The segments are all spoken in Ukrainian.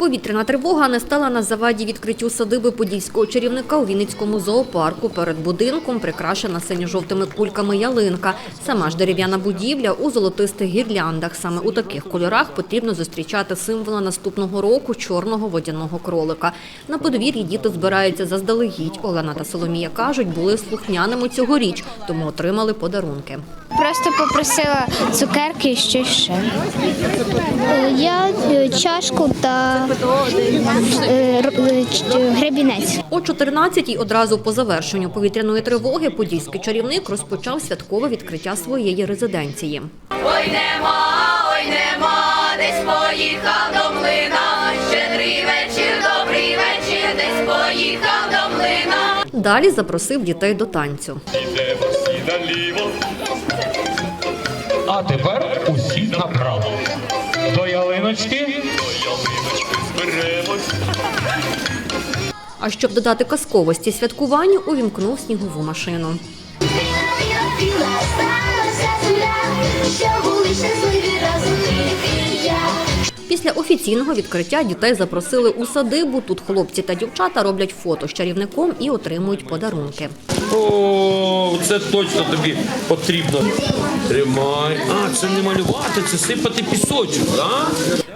Повітряна тривога не стала на заваді відкриттю садиби подільського чарівника у Вінницькому зоопарку. Перед будинком прикрашена синьо-жовтими кульками ялинка. Сама ж дерев'яна будівля у золотистих гірляндах. Саме у таких кольорах потрібно зустрічати символа наступного року чорного водяного кролика. На подвір'ї діти збираються заздалегідь. Олена та Соломія кажуть, були слухняними цьогоріч, тому отримали подарунки. Просто попросила цукерки і щось ще. Я е, чашку та е, е, гребінець. О 14-й одразу по завершенню повітряної тривоги подільський чарівник розпочав святкове відкриття своєї резиденції. Ой нема, ой нема, десь поїхав до млина. Щедрий вечір, добрий вечір, десь поїхав до млина. Далі запросив дітей до танцю. Йдемо всі наліво. А тепер усі направо. Зберемось. А щоб додати казковості святкуванню, увімкнув снігову машину. Сталася земля, що були щасливі Після офіційного відкриття дітей запросили у садибу. Тут хлопці та дівчата роблять фото з чарівником і отримують подарунки. О, це точно тобі потрібно. Тримай. А, це не малювати, це сипати пісочок, Да?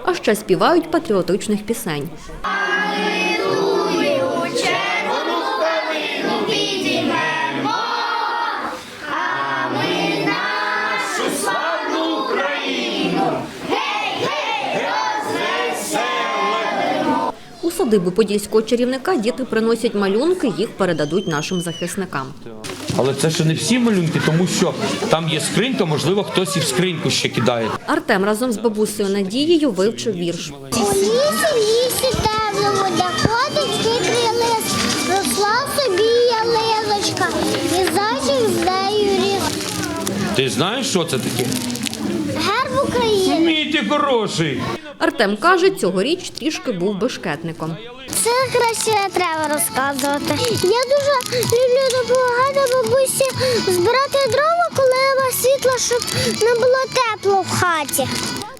А ще співають патріотичних пісень. У садибу подільського чарівника діти приносять малюнки, їх передадуть нашим захисникам. Але це ще не всі малюнки, тому що там є скринька, можливо, хтось і в скриньку ще кидає. Артем разом з бабусею Надією вивчив вірш. У лісі, лісі темному, де ходить хитрий лис, росла собі ялиночка, і зайчик з нею ріс. Ти знаєш, що це таке? Герб України. Мій ти хороший. Артем каже, цьогоріч трішки був бешкетником. Це краще не треба розказувати. Я дуже люблю допомагати бабусі збирати дрова, коли нема світла, щоб не було тепло в хаті.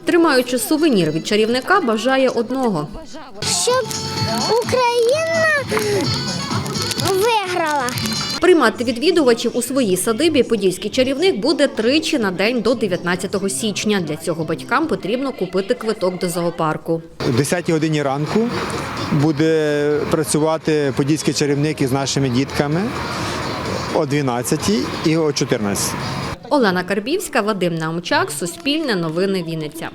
Тримаючи сувенір від чарівника, бажає одного. Щоб Україна виграла. Приймати відвідувачів у своїй садибі подільський чарівник буде тричі на день до 19 січня. Для цього батькам потрібно купити квиток до зоопарку. О 10 годині ранку буде працювати подільський чарівник із нашими дітками о 12 і о 14. Олена Карбівська, Вадим Наумчак, Суспільне новини Вінниця.